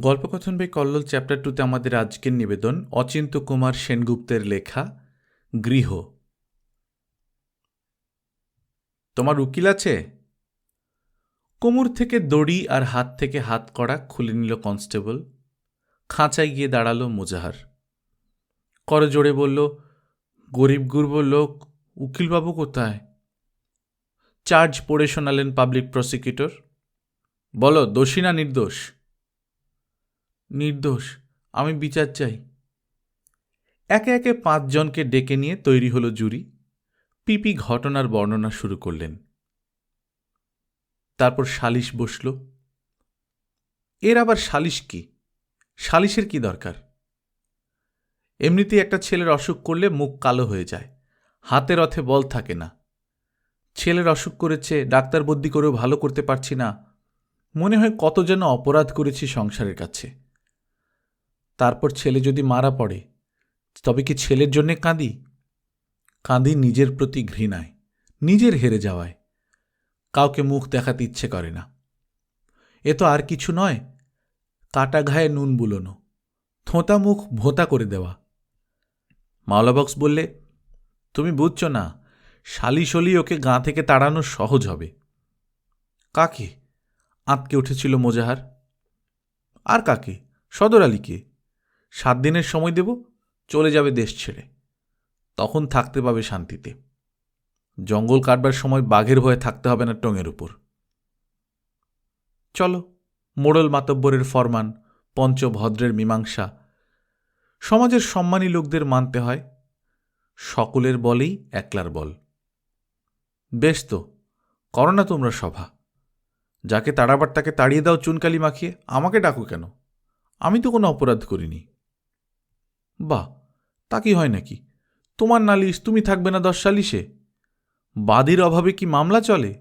গল্পকথন by Kallol chapter টুতে আমাদের আজকের নিবেদন অচিন্ত কুমার সেনগুপ্তের লেখা গৃহ। তোমার উকিল আছে? কোমর থেকে দড়ি আর হাত থেকে হাত করা খুলে নিল কনস্টেবল। খাঁচায় গিয়ে দাঁড়াল মুজাহার। করজোড়ে বলল, গরিব গুরব লোক, উকিলবাবু কোথায়? চার্জ পড়ে শোনালেন পাবলিক প্রসিকিউটর। বলো, দোষী না নির্দোষ? নির্দোষ, আমি বিচার চাই। একে একে পাঁচজনকে ডেকে নিয়ে তৈরি হলো জুরি। পিপি ঘটনার বর্ণনা শুরু করলেন। তারপর সালিশ বসল। এর আবার সালিশ কি? সালিশের কি দরকার? এমনিতেই একটা ছেলের অসুখ করলে মুখ কালো হয়ে যায় হাতে রথে বল থাকে না। ছেলের অসুখ করেছে, ডাক্তার বদ্যি করেও ভালো করতে পারছি না। মনে হয় কত যেন অপরাধ করেছি সংসারের কাছে। তারপর ছেলে যদি মারা পড়ে, তবে কি ছেলের জন্যে কাঁদি? কাঁদি নিজের প্রতি ঘৃণায়, নিজের হেরে যাওয়ায়। কাউকে মুখ দেখাতে ইচ্ছে করে না। এ তো আর কিছু নয়, কাটা ঘায়ে নুন বুলোনো, থোঁতা মুখ ভোঁতা করে দেওয়া। মাওলাবক্স বললে, তুমি বুঝছ না, শালিশলি ওকে গাঁ থেকে তাড়ানো সহজ হবে। কাকে? আঁতকে উঠেছিল মোজাহার। আর কাকে? সদর আলীকে। সাত দিনের সময় দেব, চলে যাবে দেশ ছেড়ে। তখন থাকতে পাবে শান্তিতে। জঙ্গল কাটবার সময় বাঘের ভয়ে থাকতে হবে না টঙের উপর। চলো, মোড়ল মাতব্বরের ফরমান, পঞ্চভদ্রের মীমাংসা। সমাজের সম্মানী লোকদের মানতে হয়, সকলের বলেই একলার বল। বেশ তো, করো না তোমরা সভা। যাকে তাড়াবার তাকে তাড়িয়ে দাও চুনকালি মাখিয়ে, আমাকে ডাকো কেন? আমি তো কোনো অপরাধ করিনি। বাহ, তা কি হয় নাকি? তোমার নালিশ, তুমি থাকবে না দশ সালিশে বাদীর অভাবে কি মামলা চলে?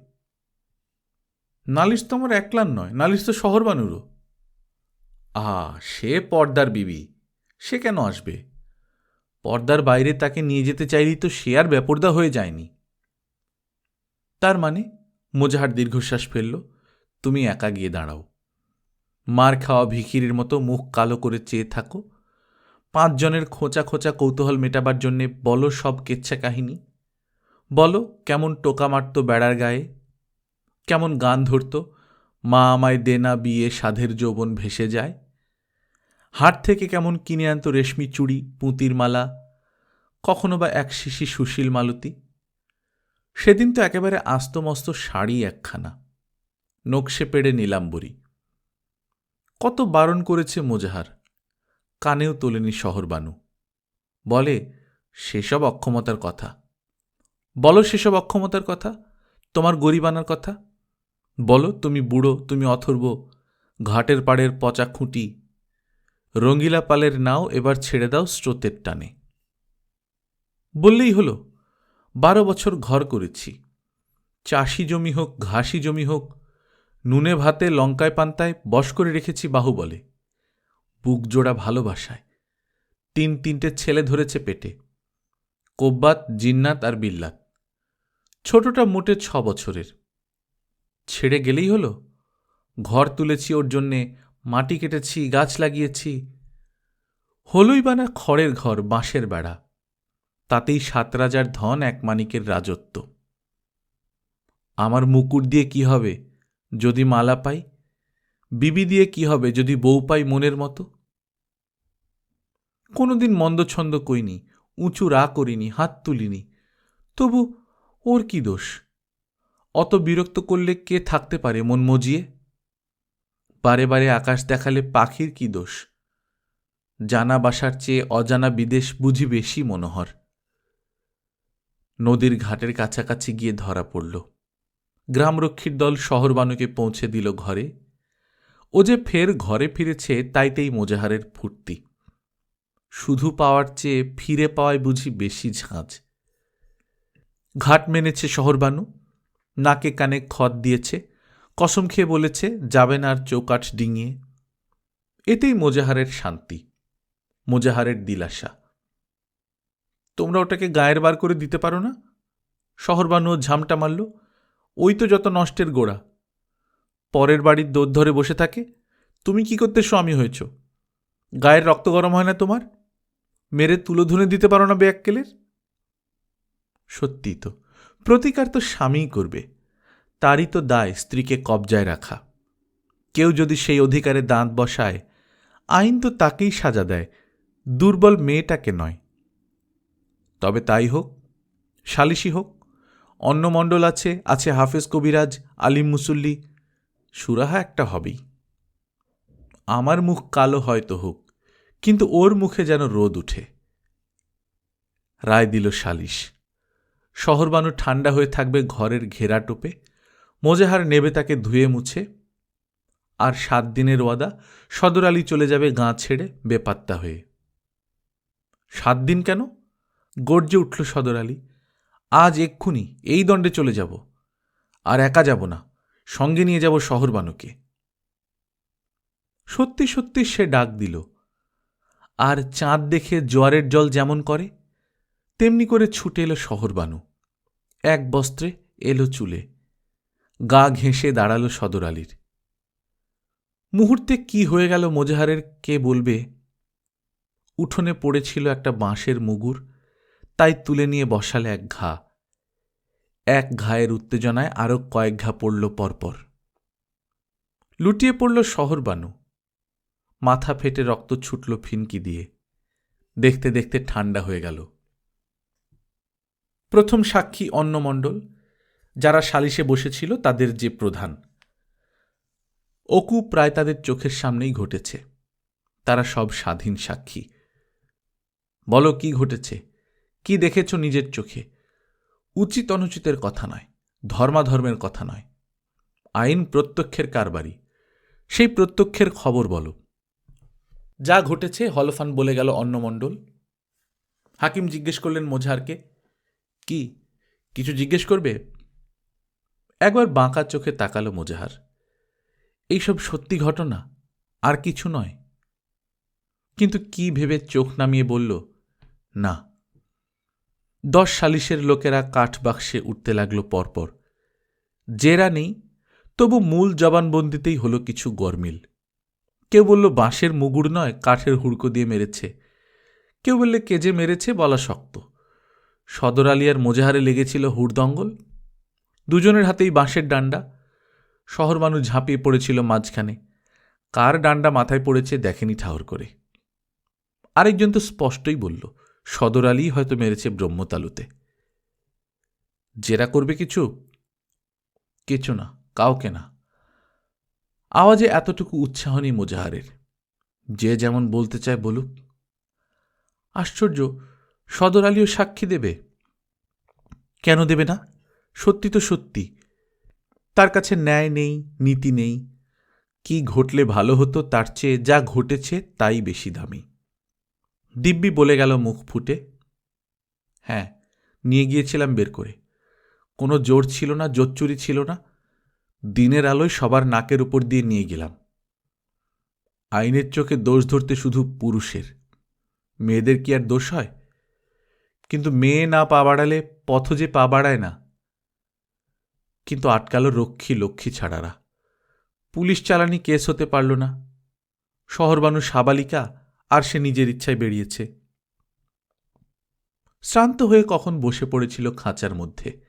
নালিশ তো আমার একলার নয়, নালিশ তো শহর বানুরও আহা, সে পর্দার বিবি, সে কেন আসবে? পর্দার বাইরে তাকে নিয়ে যেতে চাইলেই তো সে আর ব্যাপরদা হয়ে যায়নি। তার মানে মোজাহার দীর্ঘশ্বাস ফেলল, তুমি একা গিয়ে দাঁড়াও। মার খাওয়া ভিখিরির মতো মুখ কালো করে চেয়ে থাকো পাঁচজনের খোঁচা খোঁচা কৌতূহল মেটাবার জন্যে বলো সব কেচ্ছা কাহিনী। বলো কেমন টোকা মারত বেড়ার গায়ে। কেমন গান ধরত। মা আমায় দেনা বিয়ে, সাধের যৌবন ভেসে যায়। হাট থেকে কেমন কিনে আনত রেশমি চুড়ি, পুঁতির মালা। কখনো বা এক শিশি সুশীল মালতী। সেদিন তো একেবারে আস্তমস্ত শাড়ি একখানা। নকশে পেড়ে নীলাম্বরী কত বারণ করেছে মোজাহার। কানেও তোলেনি শহরবানু বলে, সেসব অক্ষমতার কথা। বলো সেসব অক্ষমতার কথা? তোমার গরিবানার কথা? বলো, তুমি বুড়ো, তুমি অথর্ব, ঘাটের পাড়ের পচা খুঁটি, রঙ্গিলা পালের নাও, এবার ছেড়ে দাও স্রোতের টানে। বললেই হলো, বারো বছর ঘর করেছি। চাষি জমি হোক, ঘাসি জমি হোক, নুনে ভাতে, লঙ্কায় পান্তায় বশ করে রেখেছি বাহুবলে বুক জোড়া ভালোবাসায়। তিন তিনটে ছেলে ধরেছে পেটে। কোব্বাত, জিন্নাত আর বিল্লাত। ছোটটা মোটে ছ বছরের। ছেড়ে গেলেই হলো। ঘর তুলেছি ওর জন্যে, মাটি কেটেছি, গাছ লাগিয়েছি। হলই বানা খড়ের ঘর, বাঁশের বেড়া। তাতেই সাত রাজার ধন এক মানিকের রাজত্ব। আমার মুকুট দিয়ে কি হবে? যদি মালা পাই? বিবি দিয়ে কি হবে? যদি বউ পাই মনের মতো? কোনোদিন মন্দছন্দ কইনি, উঁচু রা করিনি, হাত তুলিনি। তবু ওর কি দোষ? অত বিরক্ত করলে কে থাকতে পারে মন মজিয়ে? বারে বারে আকাশ দেখালে পাখির কি দোষ? জানা বাসার চেয়ে অজানা বিদেশ বুঝি বেশি মনোহর। নদীর ঘাটের কাছাকাছি গিয়ে ধরা পড়ল। গ্রামরক্ষীর দল শহরবানুকে পৌঁছে দিল ঘরে। ও যে ফের ঘরে ফিরেছে, তাইতেই মোজাহারের ফুর্তি। শুধু পাওয়ার চেয়ে ফিরে পাওয়ায় বুঝি বেশি ঝাঁঝ ঘাট মেনেছে শহরবানু নাকে কানে খত দিয়েছে, কসম খেয়ে বলেছে যাবেন আর চৌকাঠ ডিঙিয়ে। এতেই মোজাহারের শান্তি, মোজাহারের দিলাসা। তোমরা ওটাকে গায়ের বার করে দিতে পারো না? শহরবানু ঝামটা মারল, ওই তো যত নষ্টের গোড়া। পরের বাড়ির দোর ধরে বসে থাকে, তুমি কি করতে স্বামী হয়েছ? গায়ের রক্ত গরম হয় না তোমার? মেরে তুলো ধুনে দিতে পারো না বেয়াক্কেলের? সত্যি তো, প্রতিকার তো স্বামীই করবে, তারই তো দায় স্ত্রীকে কবজায় রাখা। কেউ যদি সেই অধিকারে দাঁত বসায়, আইন তো তাকেই সাজা দেয়, দুর্বল মেয়েটাকে নয়। তবে তাই হোক সালিশি হোক অন্য মণ্ডল আছে আছে হাফেজ কবিরাজ, আলিম মুসল্লি, সুরাহা একটা হবেই। আমার মুখ কালো হয়তো হোক কিন্তু ওর মুখে যেন রোদ উঠে। রায় দিল সালিশ। শহরবানু ঠান্ডা হয়ে থাকবে ঘরের ঘেরা টোপে। মোজেহার নেবে তাকে ধুয়ে মুছে। আর সাত দিনের ওয়াদা, সদর আলী চলে যাবে গাঁ ছেড়ে বেপাত্তা হয়ে। সাত দিন কেন? গর্জে উঠল সদর আলী। আজ এক্ষুনি এই দণ্ডে চলে যাব। আর একা যাব না, সঙ্গে নিয়ে যাব শহরবানুকে সত্যি সত্যি সে ডাক দিল। আর চাঁদ দেখে জোয়ারের জল যেমন করে, তেমনি করে ছুটে এলো শহরবানু এক বস্ত্রে এলো চুলে, গা ঘেঁষে দাঁড়াল সদর আলীর। মুহূর্তে কি হয়ে গেল মোজাহারের কে বলবে? উঠোনে পড়েছিল একটা বাঁশের মুগুর, তাই তুলে নিয়ে বসালে এক ঘা। এক ঘায়ের উত্তেজনায় আরও কয়েক ঘা পড়ল পরপর। লুটিয়ে পড়ল শহরবানু মাথা ফেটে রক্ত ছুটল ফিনকি দিয়ে। দেখতে দেখতে ঠান্ডা হয়ে গেল। প্রথম সাক্ষী অন্নমণ্ডল, যারা সালিশে বসেছিল তাদের যে প্রধান। অকু প্রায় তাদের চোখের সামনেই ঘটেছে। তারা সব স্বাধীন সাক্ষী। বলো, কি ঘটেছে? কি দেখেছ নিজের চোখে? উচিত অনুচিতের কথা নয়, ধর্মাধর্মের কথা নয়। আইন প্রত্যক্ষের কারবারি। সেই প্রত্যক্ষের খবর বলো। যা ঘটেছে হলফান বলে গেল অন্নমণ্ডল। হাকিম জিজ্ঞেস করলেন, মোঝারকে, কি, কিছু জিজ্ঞেস করবে? একবার বাঁকা চোখে তাকালো মোজাহার। এইসব সত্যি ঘটনা, আর কিছু নয়। কিন্তু কি ভেবে চোখ নামিয়ে বলল, না। দশ সালিশের লোকেরা কাঠ বাক্সে উঠতে লাগল পরপর। জেরা নেই, তবু মূল জবানবন্দিতেই হলো কিছু গরমিল। কেউ বলল, বাঁশের মুগুর নয়, কাঠের হুড়কো দিয়ে মেরেছে। কেউ বললে কেজে মেরেছে বলা শক্ত। সদর আলিয়ার মোজাহারে লেগেছিল হুড়দঙ্গল দুজনের হাতেই বাঁশের ডান্ডা। শহর মানুষ ঝাঁপিয়ে পড়েছিল মাঝখানে। কার ডান্ডা মাথায় পড়েছে দেখেনি ঠাহর করে। আরেকজন তো স্পষ্টই বলল, সদর আলী হয়তো মেরেছে ব্রহ্মতালুতে। জেরা করবে কিছু? কিছু না, কাউকে না। আওয়াজে এতটুকু উৎসাহ নেই মোজাহারের। যে যেমন বলতে চায় বলুক। আশ্চর্য, সদর আলীও সাক্ষী দেবে? কেন দেবে না? সত্যি তো সত্যি। তার কাছে ন্যায় নেই, নীতি নেই। কি ঘটলে ভালো হতো তার চেয়ে যা ঘটেছে তাই বেশি দামি। দিব্যি বলে গেল মুখ ফুটে। হ্যাঁ নিয়ে গিয়েছিলাম বের করে। কোনো জোর ছিল না, জোচ্চুরি ছিল না। দিনের আলোয় সবার নাকের উপর দিয়ে নিয়ে গেলাম। আইনের চোখে দোষ ধরতে শুধু পুরুষের। মেয়েদের কি আর দোষ হয়? কিন্তু মেয়ে না পা বাড়ালে পথ যে পা বাড়ায় না। কিন্তু আটকালো রক্ষী লক্ষ্মী ছাড়ারা। পুলিশ চালানি কেস হতে পারল না। শহরবানু সাবালিকা, আর সে নিজের ইচ্ছায় বেরিয়েছে। শ্রান্ত হয়ে কখন বসে পড়েছিল খাঁচার মধ্যে।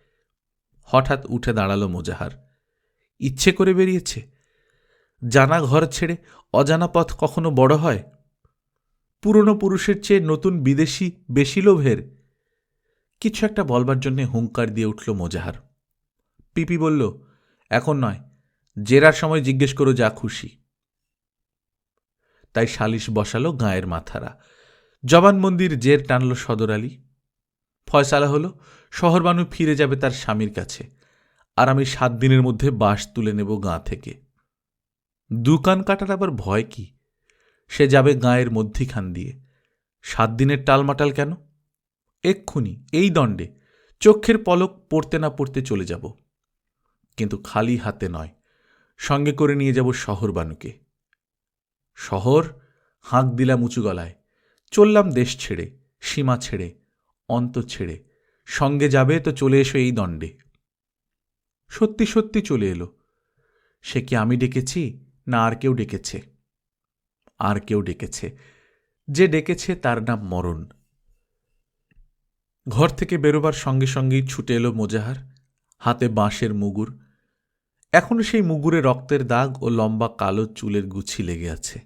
হঠাৎ উঠে দাঁড়াল মোজাহার। ইচ্ছে করে বেরিয়েছে। জানা ঘর ছেড়ে অজানা পথ কখনো বড় হয়? পুরনো পুরুষের চেয়ে নতুন বিদেশি বেশি লোভের। কিছু একটা বলবার জন্যে হুঙ্কার দিয়ে উঠল মোজাহার। পিপি বলল, এখন নয়, জেরার সময় জিজ্ঞেস করো যা খুশি। তাই সালিশ বসালো গায়ের মাথারা। জবানমন্দির জের টানল সদর আলী। ফয়সালা হলো, শহরবানু ফিরে যাবে তার স্বামীর কাছে। আর আমি সাত দিনের মধ্যে বাঁশ তুলে নেব গাঁ থেকে। দুকান কাটার আবার ভয় কি? সে যাবে গাঁয়ের মধ্যিখান দিয়ে। সাত দিনের টালমাটাল কেন? এক্ষুনি, এই দণ্ডে। চক্ষের পলক পড়তে না পড়তে চলে যাব। কিন্তু খালি হাতে নয়, সঙ্গে করে নিয়ে যাব শহর বানুকে। শহর, হাঁক দিলাম উঁচু গলায়। চললাম দেশ ছেড়ে, সীমা ছেড়ে, অন্ত ছেড়ে। সঙ্গে যাবে তো চলে এসো এই দণ্ডে। সত্যি সত্যি চলে এলো। সে কি আমি ডেকেছি, না আর কেউ ডেকেছে? আর কেউ ডেকেছে। যে ডেকেছে তার নাম মরণ। ঘর থেকে বেরোবার সঙ্গে সঙ্গেই ছুটে এলো মোজাহার, হাতে বাঁশের মুগুর। এখনও সেই মুগুরে রক্তের দাগ ও লম্বা কালো চুলের গুছি লেগে আছে।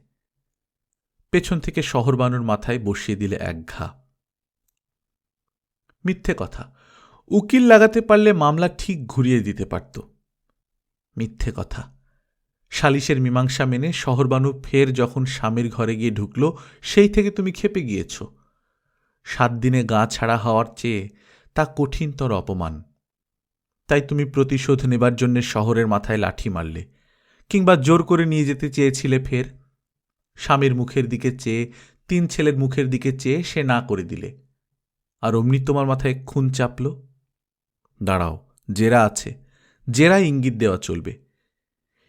পেছন থেকে শহর বানুর মাথায় বসিয়ে দিলে এক ঘা। মিথ্যে কথা। উকিল লাগাতে পারলে মামলা ঠিক ঘুরিয়ে দিতে পারত। মিথ্যে কথা। সালিশের মীমাংসা মেনে শহরবানু ফের যখন স্বামীর ঘরে গিয়ে ঢুকল, সেই থেকে তুমি খেপে গিয়েছ। সাত দিনে গা ছাড়া হওয়ার চেয়ে তা কঠিনতর অপমান। তাই তুমি প্রতিশোধ নেবার জন্য শহরের মাথায় লাঠি মারলে, কিংবা জোর করে নিয়ে যেতে চেয়েছিলে ফের। স্বামীর মুখের দিকে চেয়ে, তিন ছেলের মুখের দিকে চেয়ে সে না করে দিলে। আর অমনি তোমার মাথায় খুন চাপল। দাঁড়াও, জেরা আছে। জেরা ইঙ্গিত দেওয়া চলবে।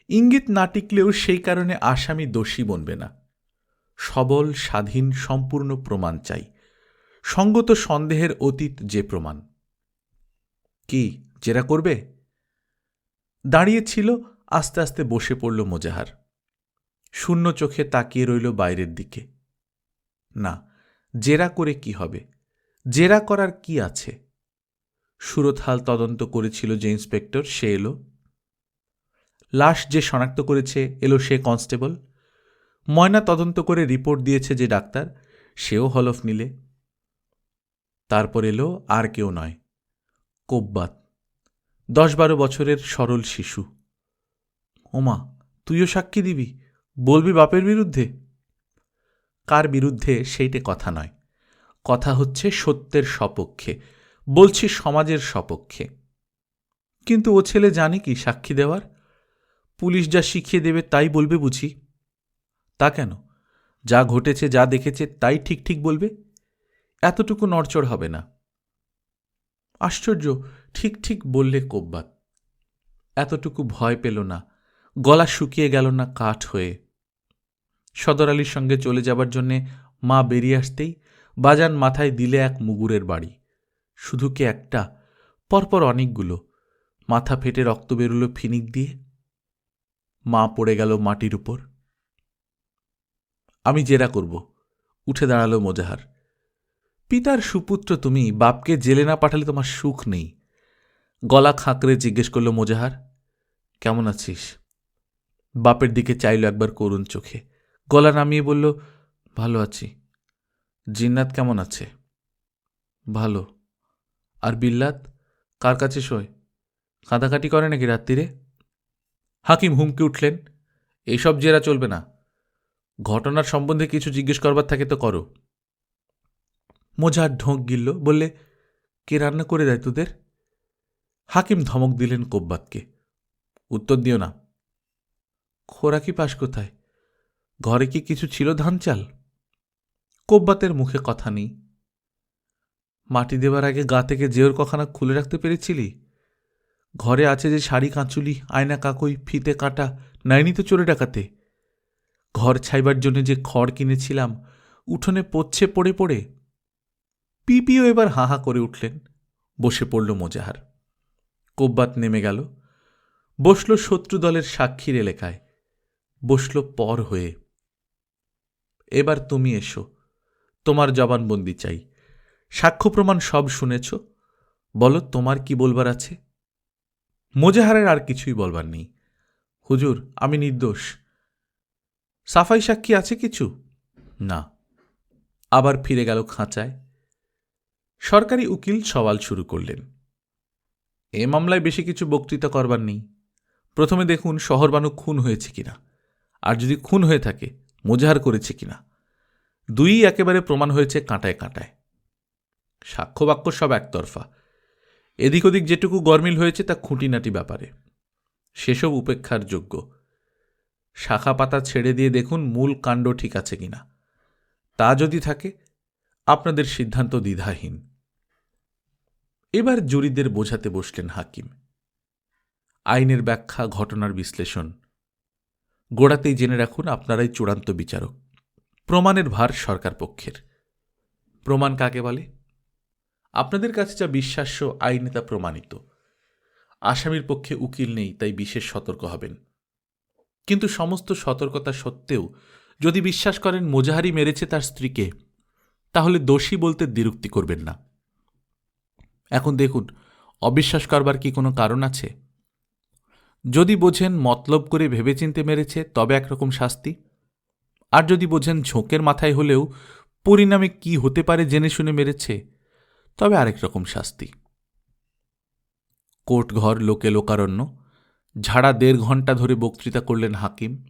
ইঙ্গিত না টিকলেও সেই কারণে আসামি দোষী বনবে না। সবল, স্বাধীন, সম্পূর্ণ প্রমাণ চাই। সঙ্গত সন্দেহের অতীত যে প্রমাণ। কি, জেরা করবে? দাঁড়িয়েছিল আস্তে আস্তে বসে পড়ল মোজাহার। শূন্য চোখে তাকিয়ে রইল বাইরের দিকে। না, জেরা করে কি হবে? জেরা করার কি আছে? সুরতহাল তদন্ত করেছিল যে ইন্সপেক্টর, সে এলো। লাশ যে শনাক্ত করেছে, এলো সে কনস্টেবল। ময়না তদন্ত করে রিপোর্ট দিয়েছে যে ডাক্তার, সেও হলফ নিলে। তারপর এলো আর কেউ নয় কোব্বাত দশ বারো বছরের সরল শিশু। ওমা, তুইও সাক্ষী দিবি? বলবি বাপের বিরুদ্ধে? কার বিরুদ্ধে সেইটে কথা নয়। কথা হচ্ছে সত্যের সপক্ষে। বলছি সমাজের সপক্ষে। কিন্তু ও ছেলে জানে কি সাক্ষী দেওয়ার? পুলিশ যা শিখিয়ে দেবে তাই বলবে বুঝি। তা কেন? যা ঘটেছে, যা দেখেছে তাই ঠিক ঠিক বলবে? এতটুকু নড়চড় হবে না। আশ্চর্য, ঠিক ঠিক বললে কোব্বাত এতটুকু ভয় পেল না। গলা শুকিয়ে গেল না কাঠ হয়ে। সদর আলীর সঙ্গে চলে যাবার জন্যে মা বেরিয়ে আসতেই বাজান মাথায় দিলে এক মুগুরের বাড়ি। শুধু কি একটা? পরপর অনেকগুলো। মাথা ফেটে রক্ত বেরুলো ফিনিক দিয়ে। মা পড়ে গেল মাটির উপর। আমি জেরা করব। উঠে দাঁড়াল মোজাহার। পিতার সুপুত্র তুমি, বাপকে জেলে না পাঠালে তোমার সুখ নেই। গলা খাঁকড়ে জিজ্ঞেস করল মোজাহার, কেমন আছিস? বাপের দিকে চাইল একবার করুণ চোখে। গলা নামিয়ে বলল, ভালো আছি। জিন্নাত কেমন আছে? ভালো। আর বিল্লাত, কার কাছে শোয়? কাঁদাকাটি করে নাকি রাত্রিরে? হাকিম হুমকে উঠলেন এইসব জেরা চলবে না। ঘটনার সম্বন্ধে কিছু জিজ্ঞেস করবার থাকে তো করো। মোজার ঢোঁক গিলল, বললে, কে রান্না করে দেয় তোদের? হাকিম ধমক দিলেন কোব্বাতকে, উত্তর দিও না। খোরাকি পাস কোথায়? ঘরে কি কিছু ছিল ধান চাল? কোব্বাতের মুখে কথা নেই। মাটি দেবার আগে গা থেকে জেওর কখানা খুলে রাখতে পেরেছিলি? ঘরে আছে যে শাড়ি, কাঁচুলি, আয়না, কাকই, ফিতে, কাটা, নাইনি তো চোরে ডাকাতে। ঘর ছাইবার জন্য যে খড় কিনেছিলাম, উঠোনে পচ্ছে পড়ে পড়ে। পিপিও এবার হাহা করে উঠলেন। বসে পড়ল মোজাহার। কোব্বাত নেমে গেল। বসল শত্রু দলের সাক্ষীর এলাকায়। বসল পর হয়ে। এবার তুমি এসো। তোমার জবানবন্দি চাই। সাক্ষ্য প্রমাণ সব শুনেছ? বলো, তোমার কি বলবার আছে? মোজাহারের আর কিছুই বলবার নেই। হুজুর, আমি নির্দোষ। সাফাই সাক্ষী আছে কিছু? না। আবার ফিরে গেল খাঁচায়। সরকারি উকিল সওয়াল শুরু করলেন। এ মামলায় বেশি কিছু বক্তৃতা করবার নেই। প্রথমে দেখুন, শহরবানু খুন হয়েছে কিনা। আর যদি খুন হয়ে থাকে, মোজাহার করেছে কিনা। দুই একেবারে প্রমাণ হয়েছে কাঁটায় কাঁটায়। সাক্ষ্য বাক্য সব একতরফা। এদিক ওদিক যেটুকু গরমিল হয়েছে তা খুঁটিনাটি ব্যাপারে। সেসব উপেক্ষার যোগ্য। শাখা পাতা ছেড়ে দিয়ে দেখুন মূল কাণ্ড ঠিক আছে কিনা। তা যদি থাকে, আপনাদের সিদ্ধান্ত দ্বিধাহীন। এবার জুরিদের বোঝাতে বসলেন হাকিম। আইনের ব্যাখ্যা, ঘটনার বিশ্লেষণ। গোড়াতেই জেনে রাখুন, আপনারাই চূড়ান্ত বিচারক। প্রমাণের ভার সরকার পক্ষের। প্রমাণ কাকে বলে? আপনাদের কাছে যা বিশ্বাস্য আইনে তা প্রমাণিত। আসামির পক্ষে উকিল নেই, তাই বিশেষ সতর্ক হবেন। কিন্তু সমস্ত সতর্কতা সত্ত্বেও যদি বিশ্বাস করেন মোজাহারি মেরেছে তার স্ত্রীকে, তাহলে দোষী বলতে দ্বিরুক্তি করবেন না। এখন দেখুন, অবিশ্বাস করবার কি কোনো কারণ আছে? যদি বোঝেন মতলব করে ভেবেচিন্তে মেরেছে, তবে একরকম শাস্তি। আর যদি বোঝেন ঝোঁকের মাথায় হলেও পরিণামে কি হতে পারে জেনে শুনে মেরেছে তবে আরেক রকম শাস্তি। কোর্টঘর, লোকে লোকারণ্য, ঝাড়া দেড় ঘণ্টা ধরে বক্তৃতা করলেন হাকিম।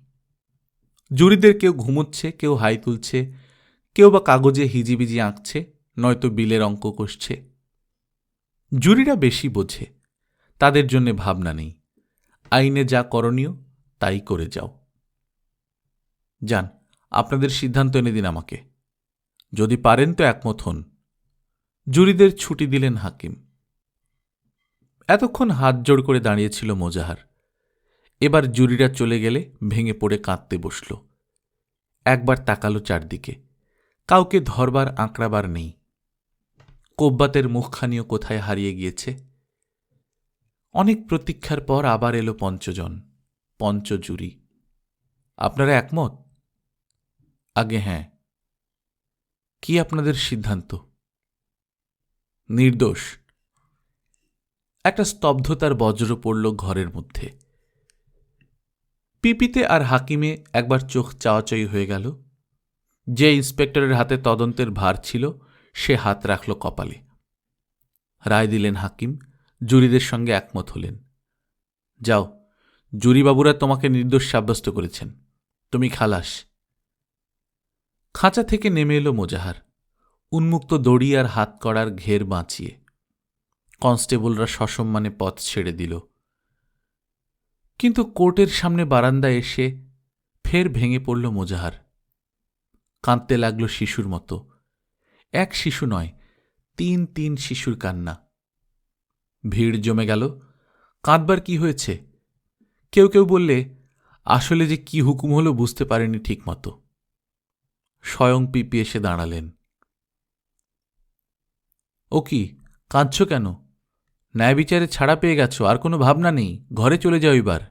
জুরিদের কেউ ঘুমোচ্ছে, কেউ হাই তুলছে, কেউ বা কাগজে হিজিবিজি আঁকছে, নয়তো বিলের অঙ্ক কষছে। জুরিরা বেশি বোঝে, তাদের জন্যে ভাবনা নেই, আইনে যা করণীয় তাই করে যাও। যান, আপনাদের সিদ্ধান্ত এনে দিন আমাকে। যদি পারেন তো একমত হন। জুরিদের ছুটি দিলেন হাকিম। এতক্ষণ হাত জোড় করে দাঁড়িয়েছিল মোজাহার। এবার জুরিরা চলে গেলে ভেঙে পড়ে কাঁদতে বসল। একবার তাকালো চারদিকে। কাউকে ধরবার আঁকড়াবার নেই। কোব্বাতের মুখখানিও কোথায় হারিয়ে গিয়েছে? অনেক প্রতীক্ষার পর আবার এলো পঞ্চজন, পঞ্চজুরি। আপনারা একমত? আগে হ্যাঁ। কি আপনাদের সিদ্ধান্ত? নির্দোষ। একটা স্তব্ধতার বজ্র পড়ল ঘরের মধ্যে। পিপিতে আর হাকিমে একবার চোখ চাওয়াচাই হয়ে গেল। যে ইন্সপেক্টরের হাতে তদন্তের ভার ছিল, সে হাত রাখল কপালে। রায় দিলেন হাকিম, জুরিদের সঙ্গে একমত হলেন। যাও, জুরিবাবুরা তোমাকে নির্দোষ সাব্যস্ত করেছেন। তুমি খালাস। খাঁচা থেকে নেমে এলো মোজাহার। উন্মুক্ত দড়ি আর হাত করার ঘের বাঁচিয়ে কনস্টেবলরা সসম্মানে পথ ছেড়ে দিল। কিন্তু কোর্টের সামনে বারান্দায় এসে ফের ভেঙে পড়ল মোজাহার। কাঁদতে লাগল শিশুর মতো। এক শিশু নয়, তিন তিন শিশুর কান্না। ভিড় জমে গেল। কাঁদবার কি হয়েছে? কেউ কেউ বললে, আসলে যে কি হুকুম হলো বুঝতে পারেনি ঠিকমতো। স্বয়ং পিপি এসে দাঁড়ালেন। ও কি, কাঁদছ কেন? ন্যায় বিচারে ছাড়া পেয়ে গেছ, আর কোনো ভাবনা নেই, ঘরে চলে যাও এবার।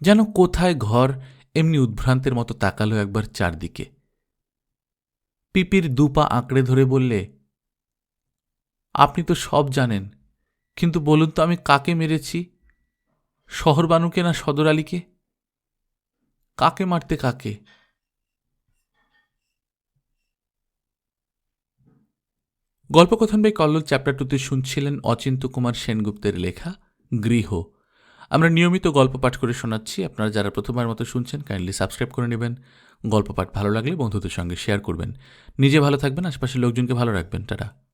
যেন কোথায় ঘর, এমনি উদ্ভ্রান্তের মতো তাকালো একবার চারদিকে। পিপির দুপা আঁকড়ে ধরে বললে, আপনি তো সব জানেন, কিন্তু বলুন তো আমি কাকে মেরেছি? শহরবানুকে না সদর আলীকে? কাকে মারতে কাকে? গল্পকথন বাই কল্লোল চ্যাপ্টার টুতে শুনছিলেন অচিন্ত কুমার সেনগুপ্তের লেখা গৃহ। আমরা নিয়মিত গল্প পাঠ করে শোনাচ্ছি। আপনারা যারা প্রথমবার মতো শুনছেন কাইন্ডলি সাবস্ক্রাইব করে নেবেন। গল্প পাঠ ভালো লাগলে বন্ধুদের সঙ্গে শেয়ার করবেন। নিজে ভালো থাকবেন, আশপাশের লোকজনকে ভালো রাখবেন। টাটা।